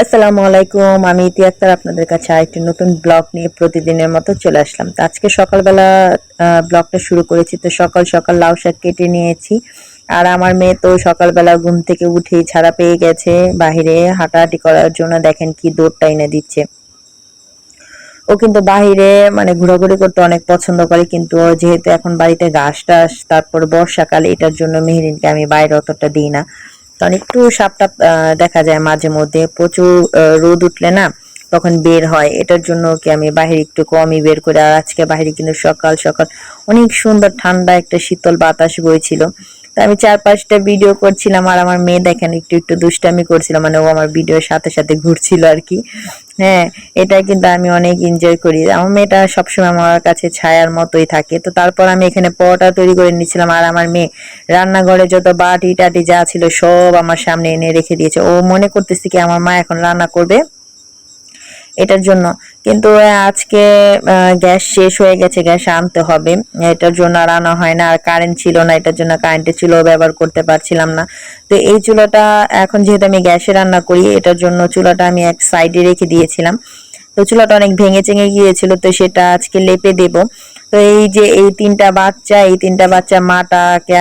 আসসালামু আলাইকুম, আমি ইতি আক্তার, আপনাদের কাছে আরেকটি নতুন ব্লগ নিয়ে প্রতিদিনের মতো চলে আসলাম। তো আজকে সকালবেলা ব্লগটা শুরু করেছি, তো সকাল সকাল লাউ শাক কেটে নিয়েছি। আর আমার মেয়ে তো সকালবেলা ঘুম থেকে উঠেই ছাড়া পেয়ে গেছে বাইরে হাঁটাহাঁটি করার জন্য দেখেন কি দৌড়টা এনে দিচ্ছে। ও কিন্তু বাহিরে মানে ঘোরাঘুরি করতে অনেক পছন্দ করে, কিন্তু যেহেতু এখন বাড়িতে ঘাস টাস, তারপর বর্ষাকাল, এটার জন্য মেহরিনকে আমি বাইরে অতটা দিই না। কারণ একটু সাপটা দেখা যায় মাঝে মধ্যে। প্রচুর রোদ উঠলে না তখন বের হয়। এটার জন্য কি আমি বাহিরে একটু কমই বের করে। আর আজকে বাহিরে কিন্তু সকাল সকাল অনেক সুন্দর ঠান্ডা একটা শীতল বাতাস বইছিল। তো আমি চার পাঁচটা ভিডিও করছিলাম আর আমার মেয়ে দেখেন, একটু একটু দুষ্টামি করছিল মানে ও আমার ভিডিওর সাথে সাথে ঘুরছিল আর কি। হ্যাঁ এটা কিন্তু আমি অনেক এনজয় করি। আমার মেয়েটা সবসময় আমার কাছে ছায়ার মতোই থাকে। তো তারপর আমি এখানে পরোটা তৈরি করে নিচ্ছিলাম আর আমার মেয়ে রান্নাঘরে যত বাটি টাটি যা ছিল সব আমার সামনে এনে রেখে দিয়েছে। ও মনে করতেছে কি আমার মা এখন রান্না করবে? এটার জন্য। কিন্তু আজকে গ্যাস শেষ হয়ে গেছে, গ্যাস আনতে হবে। এটার জন্য আর আনা হয় না, আর কারেন্ট ছিল না, এটার জন্য কারেন্টের চুলো ব্যবহার করতে পারছিলাম না। তো এই চুলাটা এখন যেহেতু আমি গ্যাসে রান্না করি, এটার জন্য চুলাটা আমি এক সাইডে রেখে দিয়েছিলাম। তো চুলাটা অনেক ভেঙে চেঙে গিয়েছিল, তো সেটা আজকে লেপে দেব। তো এই যে এই তিনটা বাচ্চা, এই তিনটা বাচ্চা মাটাকে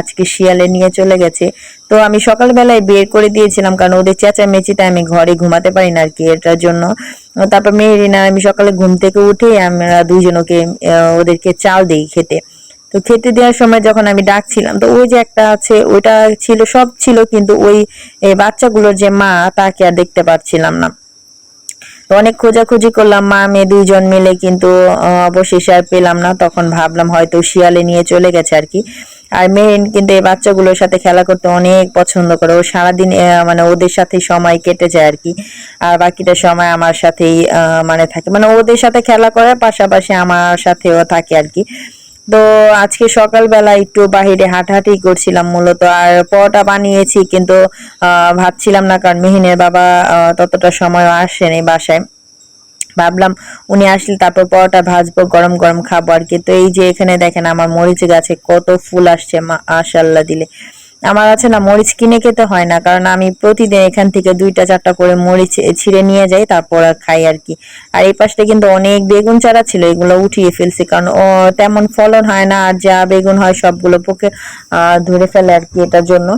আজকে শিয়ালে নিয়ে চলে গেছে। তো আমি সকালবেলায় বের করে দিয়েছিলাম কারণ ওদের চেঁচামেচিতে আমি ঘরে ঘুমাতে পারি না আর কি এটার জন্য। তারপর মেয়েরিনা আমি সকালে ঘুম থেকে উঠে আমরা দুইজনকে ওদেরকে চাল দিই খেতে। তো খেতে দেওয়ার সময় যখন আমি ডাকছিলাম, তো ওই যে একটা আছে, ওইটা ছিল, সব ছিল, কিন্তু ওই বাচ্চাগুলোর যে মা, তাকে আর দেখতে পাচ্ছিলাম না। অনেক খোঁজাখুঁজি করলাম, মা, মেয়ে দুইজন মিলে, কিন্তু অবশেষে আর পেলাম না। তখন ভাবলাম হয়তো শিয়ালে নিয়ে চলে গেছে আর কি। আর মেয়ে কিন্তু এই বাচ্চাগুলোর সাথে খেলা করতে অনেক পছন্দ করে। ও সারাদিন মানে ওদের সাথে সময় কেটে যায় আর কি। আর বাকিটা সময় আমার সাথেই মানে থাকে। মানে ওদের সাথে খেলা করার পাশাপাশি আমার সাথেও থাকে আর কি। তো আজকে সকালবেলা একটু বাহিরে হাঁটাহাঁটি করছিলাম মূলত, আর পরোটা বানিয়েছি কিন্তু ভাবছিলাম না কারণ মেহিনের বাবা ততটা সময় আসেনি বাসায়। ভাবলাম উনি আসলে তারপর পরোটা ভাজবো, গরম গরম খাব আর কি। তো এই যে এখানে দেখেন আমার মরিচ গাছে কত ফুল আসছে, মা আশাল্লাহ দিলে। আমার আছে না মরিচ কিনে খেতে হয় না কারণ আমি প্রতিদিন এখান থেকে দুইটা চারটা করে মরিচ ছিঁড়ে নিয়ে যাই তারপর খাই আর কি। আর এই পাশটা কিন্তু অনেক বেগুন চারা ছিল এগুলো উঠিয়ে ফেলছি কারণ তেমন ফলন হয় না আর যা বেগুন হয় সবগুলো পোকে আহ, ধরে ফেলে আর কি এটার জন্য।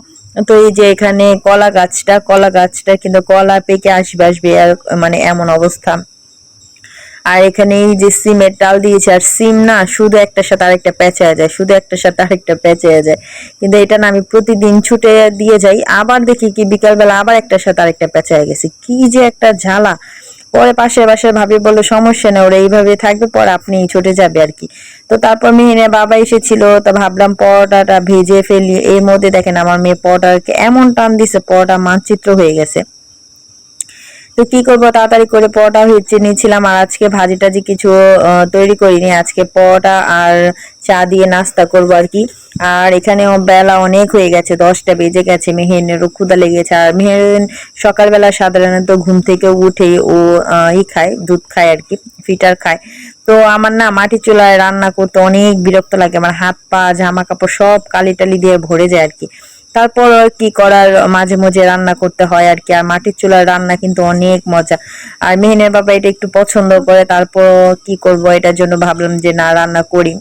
তো এই যে এখানে কলা গাছটা কলা গাছটা কিন্তু কলা পেকে আসবে আসবে মানে এমন অবস্থা। আর এখানে এই যে সিমের ডাল দিয়েছে, আর সিম না শুধু একটার সাথে আরেকটা পেঁচায় যায়, শুধু একটার সাথে আরেকটা পেঁচায় যায়। কিন্তু এটা না আমি প্রতিদিন ছুটে দিয়ে যাই, আবার দেখি কি বিকালবেলা আবার একটার সাথে আরেকটা পেঁচায় গেছে। কি যে একটা ঝালা। পরে পাশে পাশে ভাবি বলল, সমস্যা নেই, ওরা এইভাবে থাকবে, পরে আপনি ছুটে যাবে আর কি। তো তারপর মেহিনের বাবা এসেছিল, তো ভাবলাম পরোটাটা ভেজে ফেলি। এর মধ্যে দেখেন আমার মেয়ে পরোটাকে এমন টান দিছে, পরোটা মানচিত্র হয়ে গেছে। তো কি করব? তাড়াতাড়ি করে পরোটা হচ্ছে নিয়েছিলাম আর আজকে ভাজি টাজি কিছু তৈরি করিনি। আজকে পরোটা আর চা দিয়ে নাস্তা করব আর কি। আর এখানে বেলা অনেক হয়ে গেছে, দশটা বেজে গেছে মেহেনেরও ক্ষুদা লেগেছে। আর মেহের সকালবেলা সাধারণত ঘুম থেকে উঠে ও ই খায়, দুধ খায় আর কি, ফিটার খায়। তো আমার না মাটি চুলায় রান্না করতে অনেক বিরক্ত লাগে। আমার হাত পা, জামা কাপড় সব কালি টালি দিয়ে ভরে যায় আর কি। তারপর আর কি করার মাঝে মাঝে রান্না করতে হয় আর কি। আর মাটির চুলার রান্না কিন্তু অনেক মজা। আর মেহিনের বাবা এটা একটু পছন্দ করে, তারপর কি করব এটার জন্য ভাবলাম যে না, রান্না করি।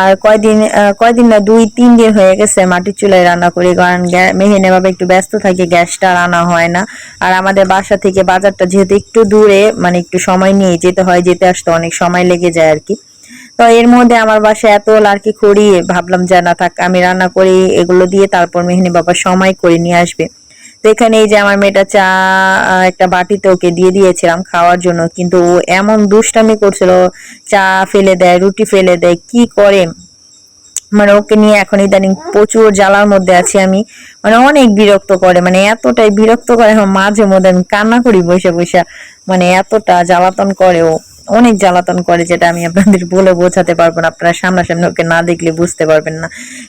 আর কয়দিন কয়দিন না, দুই, তিন দিন হয়ে গেছে মাটির চুলায় রান্না করি, কারণ মেহিনে বাবা একটু ব্যস্ত থাকে, গ্যাসটা আর আনা হয় না। আর আমাদের বাসা থেকে বাজারটা যেহেতু একটু দূরে মানে একটু সময় নিয়ে যেতে হয়, যেতে আসতে অনেক সময় লেগে যায় আর কি। তো এর মধ্যে আমার বাসায় এত লার্কি খড়ি ভাবলাম যে, না থাক, আমি রান্না করি এগুলো দিয়ে তারপর মেহিনী বাবা সময় করে নিয়ে আসবে। তো এখানে এই যে আমার মেয়েটা চা একটা বাটিতে ওকে দিয়ে দিয়েছিলাম খাওয়ার জন্য, কিন্তু ও এমন দুষ্টামি করছিল, চা ফেলে দেয়, রুটি ফেলে দেয়, কি করে? মানে ওকে নিয়ে এখন ইদানিং প্রচুর জ্বালার মধ্যে আছি আমি। মানে অনেক বিরক্ত করে মানে এতটাই বিরক্ত করে, মাঝে মধ্যে আমি কান্না করি বসে বসে। মানে এতটা জ্বালাতন করে ও। অনেক জ্বালাতন করে যেটা আমি আপনাদের বলে বোঝাতে পারব না। আপনারা সামনাসামনি ওকে না দেখলে বুঝতে পারবেন না।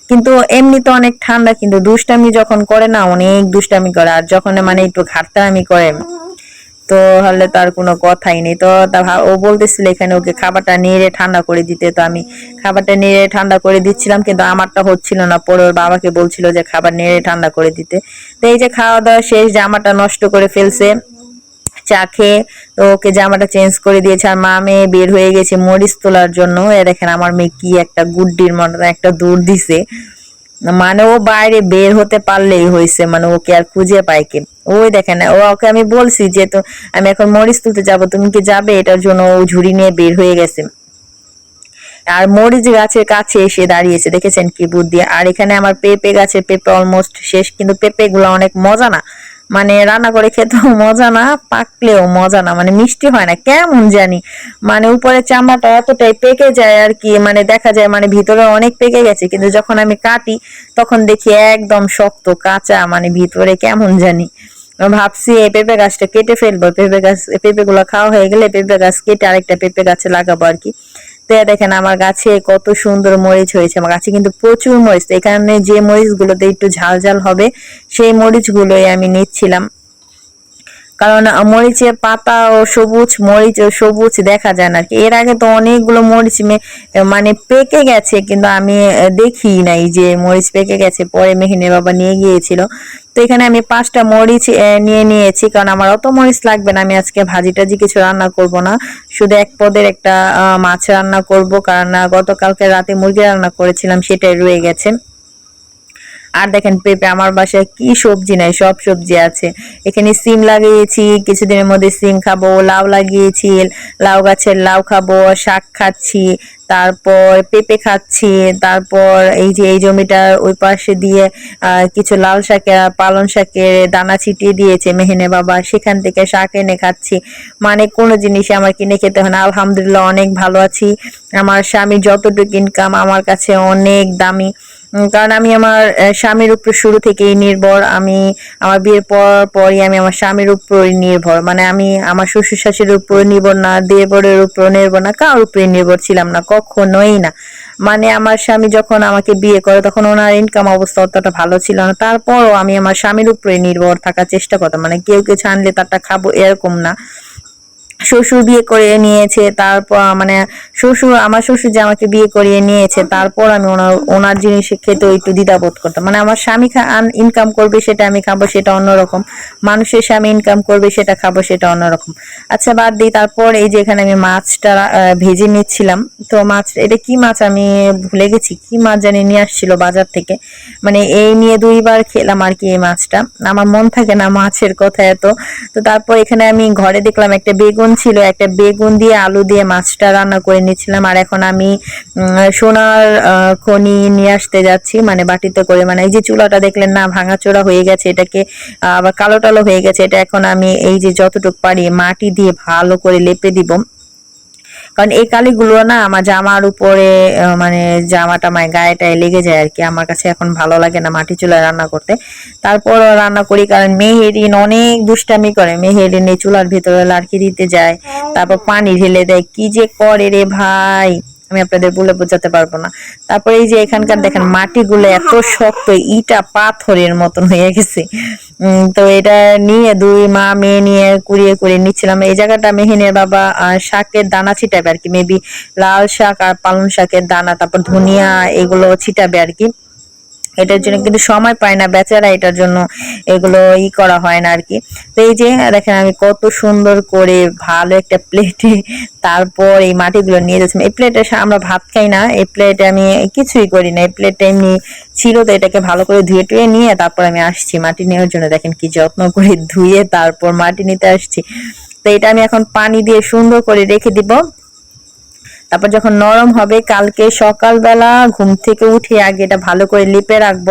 কিন্তু এমনি তো অনেক ঠান্ডা, কিন্তু দুষ্টামি যখন করে না, অনেক দুষ্টামি করে। আর যখন মানে একটু ঘাটতামি করে, তো হলে তার কোনো কথাই নেই। তো ও বলতেছিল এখানে ওকে খাবারটা নেড়ে ঠান্ডা করে দিতে। তো আমি খাবারটা নেড়ে ঠান্ডা করে দিচ্ছিলাম, কিন্তু আমারটা হচ্ছিল না। পরে ওর বাবাকে বলছিল যে খাবার নেড়ে ঠান্ডা করে দিতে। তো এই যে খাওয়া দাওয়া শেষ, জামাটা নষ্ট করে ফেলছে। চা খেয়ে তো ওকে জামাটা চেঞ্জ করে দিয়েছে। আর মা মেয়ে বের হয়ে গেছে মরিচ তোলার জন্য। এ দেখেন আমার মেয়ে কি একটা গুড্ডির মতো, একটা দৌড় দিছে। মানে ও বাইরে বের হতে পারলেই হয়েছে মানে ওকে আর খুঁজে পাই কি ওই দেখেন ওকে আমি বলছি যে তো আমি এখন মরিচ তুলতে যাব, তুমি কি যাবে? এটার জন্য ও ঝুড়ি নিয়ে বের হয়ে গেছে। আর মরিচ গাছের কাছে এসে দাঁড়িয়েছে। দেখেছেন কি বুদ্ধি? আর এখানে আমার পেঁপে গাছের পেঁপে অলমোস্ট শেষ, কিন্তু পেঁপে গুলো অনেক মজা না। মানে রান্না করে খেতেও মজা না, পাকলেও মজা না মানে মিষ্টি হয় না। কেমন জানি? মানে উপরে চামড়াটা এতটাই পেকে যায় আর কি মানে দেখা যায় মানে ভিতরে অনেক পেকে গেছে, কিন্তু যখন আমি কাটি, তখন দেখি একদম শক্ত, কাঁচা মানে ভিতরে কেমন জানি। ভাবছি এই পেঁপে গাছটা কেটে ফেলব, পেঁপে গাছ পেঁপে গুলো খাওয়া হয়ে গেলে পেঁপে গাছ কেটে আরেকটা পেঁপে গাছে লাগাবো আর কি। দেখেন আমার গাছে কত সুন্দর মরিচ হয়েছে। আমার গাছে কিন্তু প্রচুর মরিচ। তো এখানে যে মরিচ গুলোতে একটু ঝাল ঝাল হবে, সেই মরিচ গুলোই আমি নিচ্ছিলাম। কারণ মরিচের পাতা ও সবুজ মরিচ ও সবুজ দেখা যায় না এর আগে তো অনেকগুলো মরিচ মানে পেকে গেছে, কিন্তু আমি দেখি নাই যে মরিচ পেকে গেছে, পরে মেহিনের বাবা নিয়ে গিয়েছিল। তো এখানে আমি পাঁচটা মরিচ নিয়ে নিয়েছি, কারণ আমার অত মরিচ লাগবে না, আমি আজকে ভাজি টাজি কিছু রান্না করব না। শুধু এক পদের একটা মাছ রান্না করব, কারণ গতকালকে রাতে মুরগি রান্না করেছিলাম, সেটাই রয়ে গেছে। আর দেখেন পেঁপে আমার বাসায় কি সবজি নাই, সব সবজি আছে। এখানে সিম লাগিয়েছি, কিছুদিনের মধ্যে সিম খাব, লাউ লাগিয়েছি, লাউ গাছের লাউ খাব, শাক খাচ্ছি, তারপর পেঁপে খাচ্ছি, তারপর এই যে এই জমিটার ওই পাশে দিয়ে কিছু লাল শাকের পালন শাকের দানা ছিটিয়ে দিয়েছে মেহেনে বাবা, সেখান থেকে শাক এনে খাচ্ছি। মানে কোনো জিনিস আমার কিনে খেতে হয় না। আলহামদুলিল্লাহ অনেক ভালো আছি। আমার স্বামী যতটুকু ইনকাম আমার কাছে অনেক দামি। কারণ আমি আমার স্বামীর উপর শুরু থেকেই নির্ভর। আমি আমার বিয়ের পর, পরই আমি আমার স্বামীর উপরই নির্ভর। মানে আমি আমার শ্বশুর শাশুড়ির উপর নির্ভর না, দেবরের উপর নির্ভর না কার উপরে নির্ভর ছিলাম না, কখনোই না। মানে আমার স্বামী যখন আমাকে বিয়ে করে, তখন ওনার ইনকাম অবস্থা অতটা ভালো ছিল না। তারপরও আমি আমার স্বামীর উপরে নির্ভর থাকার চেষ্টা করতাম। মানে কেউ কিছু আনলে তারটা খাব এরকম না। শ্বশুর বিয়ে করে নিয়েছে তারপর মানে শ্বশুর আমার শ্বশুর যে আমাকে বিয়ে করিয়ে নিয়েছে তারপর আমি ওনার ওনার জিনিস খেতেও একটু দ্বিধাবোধ করতাম। মানে আমার স্বামী ইনকাম করবে সেটা আমি খাব সেটা অন্যরকম। মানুষের স্বামী ইনকাম করবে সেটা খাব সেটা অন্যরকম। আচ্ছা বাদ দিই তারপর এই যে এখানে আমি মাছটা ভেজে নিচ্ছিলাম। তো মাছ এটা কি মাছ? আমি ভুলে গেছি কি মাছ জানি নিয়ে আসছিল বাজার থেকে। মানে এই নিয়ে দুইবার খেলাম আর কি এই মাছটা। আমার মন থাকে না মাছের কথা এত। তো তারপর এখানে আমি ঘরে দেখলাম একটা বেগুন ছিল, একটা বেগুন দিয়ে আলু দিয়ে মাছটা রান্না করে নিচ্ছিলাম আর এখন আমি সোনার খনি নিয়ে আসতে যাচ্ছি মানে বাটিতে করে। মানে এই যে চুলাটা দেখলেন না, ভাঙাচোরা হয়ে গেছে, এটাকে আবার কালো টালো হয়ে গেছে। এটা এখন আমি এই যে যতটুকু পারি মাটি দিয়ে ভালো করে লেপে দিব। কারণ এই কালিগুলো না আমার জামার উপরে মানে জামাটা মায় গায়েটায় লেগে যায় আর কি। আমার কাছে এখন ভালো লাগে না মাটি চুলায় রান্না করতে। তারপর রান্না করি কারণ মেহেরিন অনেক দুষ্টামি করে। মেহেরিন এই চুলার ভিতরে লাড়কি দিতে যায় তারপর পানি ঢেলে দেয়। কি যে করে রে ভাই? আমি আপনাদের বলে বোঝাতে পারব না। তারপরে এই যে এখানকার দেখেন মাটিগুলো এত শক্ত, ইটা পাথরের মতন হয়ে গেছে। তো এটা নিয়ে দুই মা মেয়ে নিয়ে কুড়িয়ে কুড়িয়ে নিচ্ছিলাম। এই জায়গাটা মেহিনের বাবা শাকের দানা ছিটাবে আর কি। মেবি লাল শাক আর পালং শাকের দানা, তারপর ধনিয়া এগুলো ছিটাবে আর কি। এটার জন্য কিন্তু সময় পায় না, বেচারা এটার জন্য এগুলো ই করা হয় না আর কি তো এই যে, দেখেন আমি কত সুন্দর করে ভালো একটা প্লেটে তারপর এই মাটিগুলো নিয়ে যাচ্ছি। এই প্লেটে আমরা ভাত খাই না, এই প্লেটে আমি কিছুই করি না। এই প্লেটটা এমনি ছিল তো এটাকে ভালো করে ধুয়ে টুয়ে নিয়ে তারপর আমি আসছি মাটি নেওয়ার জন্য। দেখেন কি যত্ন করে ধুয়ে তারপর মাটি নিতে আসছি। তো এটা আমি এখন পানি দিয়ে সুন্দর করে রেখে দিব। তারপর যখন নরম হবে, কালকে সকালবেলা ঘুম থেকে উঠে আগে এটা ভালো করে লিপে রাখব।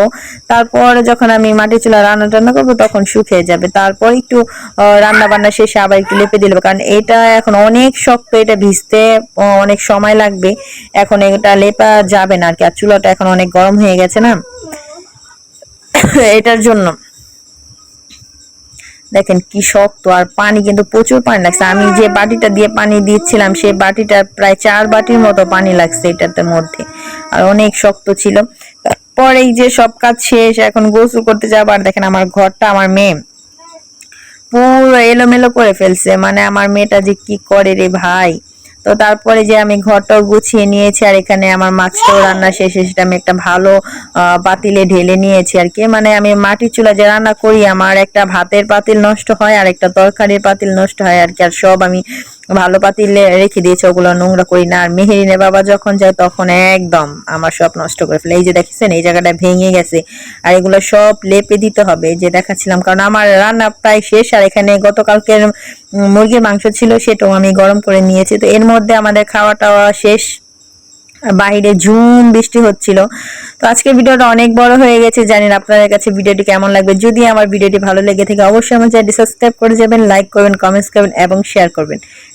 তারপর যখন আমি মাটি চুলা রান্না টান্না করব, তখন শুকিয়ে যাবে। তারপর একটু রান্না বান্না শেষে আবার একটু লেপে দিলে কারণ এটা এখন অনেক শক্ত, এটা ভিজতে অনেক সময় লাগবে। এখন এটা লেপা যাবে না আর কি, আর চুলাটা এখন অনেক গরম হয়ে গেছে না? এটার জন্য। দেখেন কি শক্ত, আর পানি কিন্তু প্রচুর পানি লাগছে। আমি যে বাটিটা দিয়ে পানি দিচ্ছিলাম, সেই বাটিটা প্রায় চার বাটির মতো পানি লাগছে এটাতে মধ্যে, আর অনেক শক্ত ছিল। পরে যে সব কাজ শেষ, এখন গোসল করতে যাব, আর দেখেন আমার ঘরটা আমার মেয়ে। পুরো এলোমেলো করে ফেলছে মানে আমার মেয়েটা যে কি করে রে ভাই? তো তারপরে যে আমি ঘরটাও গুছিয়ে নিয়েছি আর এখানে আমার মাছটাও রান্না শেষে সেটা আমি একটা ভালো পাতিলে ঢেলে নিয়েছি আর কি। মানে আমি মাটির চুলা যে রান্না করি, আমার একটা ভাতের পাতিল নষ্ট হয় আর একটা তরকারির পাতিল নষ্ট হয় আর কি, আর সব আমি ভালো পাতিলে রেখে দিয়েছে, ওগুলো নোংরা করি না। আর মেহেরিনের বাবা যখন যায়, তখন একদম আমার সব নষ্ট করে ফেলে। এই যে দেখেছেন, এই জায়গাটা ভেঙে গেছে। আর এগুলো সব লেপে দিতে হবে যে দেখাচ্ছিলাম। কারণ আমার রান্না প্রায় শেষ, আর এখানে গতকালকের মুরগির মাংস ছিল, সেটাও আমি গরম করে নিয়েছি। তো এর মধ্যে আমাদের খাওয়া টাওয়া শেষ বাইরে ঝুম বৃষ্টি হচ্ছিল। তো আজকের ভিডিওটা অনেক বড় হয়ে গেছে, জানেন আপনাদের কাছে ভিডিওটি কেমন লাগবে? যদি আমার ভিডিওটি ভালো লেগে থাকে, অবশ্যই আমার চ্যানেলটি সাবস্ক্রাইব করে যাবেন, লাইক করবেন, কমেন্টস করবেন এবং শেয়ার করবেন।